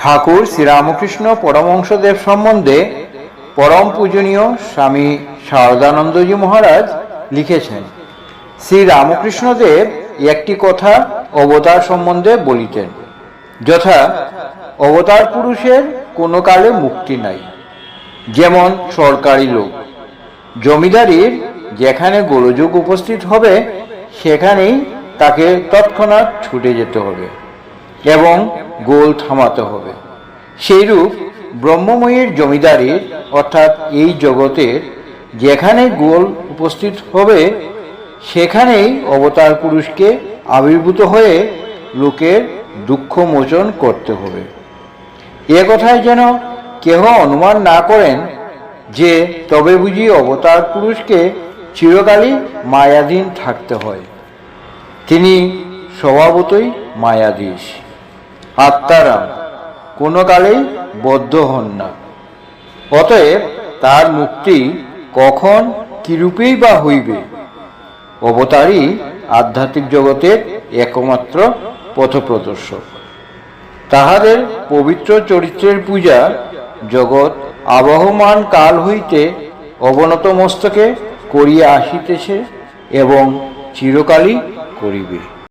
ঠাকুর শ্রীরামকৃষ্ণ পরমহংসদেব সম্বন্ধে পরম পূজনীয় স্বামী শারদানন্দজি মহারাজ লিখেছেন। শ্রীরামকৃষ্ণদেব একটি কথা অবতার সম্বন্ধে বলিতেন, যথা অবতার পুরুষের কোনো কালে মুক্তি নাই। যেমন সরকারি লোক, জমিদারির যেখানে গোলযোগ উপস্থিত হবে, সেখানেই তাকে তৎক্ষণাৎ ছুটে যেতে হবে। এবং গোল থামাতে হবে। সেইরূপ ব্রহ্মময়ীর জমিদারির, অর্থাৎ এই জগতের, যেখানে গোল উপস্থিত হবে, সেখানেই অবতার পুরুষকে আবির্ভূত হয়ে লোকের দুঃখ মোচন করতে হবে। এ কথায় যেন কেহ অনুমান না করেন যে তবে বুঝি অবতার পুরুষকে চিরকালই মায়াধীন থাকতে হয়। তিনি স্বভাবতই মায়াধীশ। আত্মারাম। কোনো কালেই বদ্ধ হন না। অতএব তার মুক্তি কখন, কিরূপেই বা হইবে, অবতারই আধ্যাত্মিক জগতের একমাত্র পথপ্রদর্শক। তাহাদের পবিত্র চরিত্রের পূজা জগৎ আবহমান কাল হইতে অবনত মস্তকে করিয়া আসিতেছে এবং চিরকালই করিবে।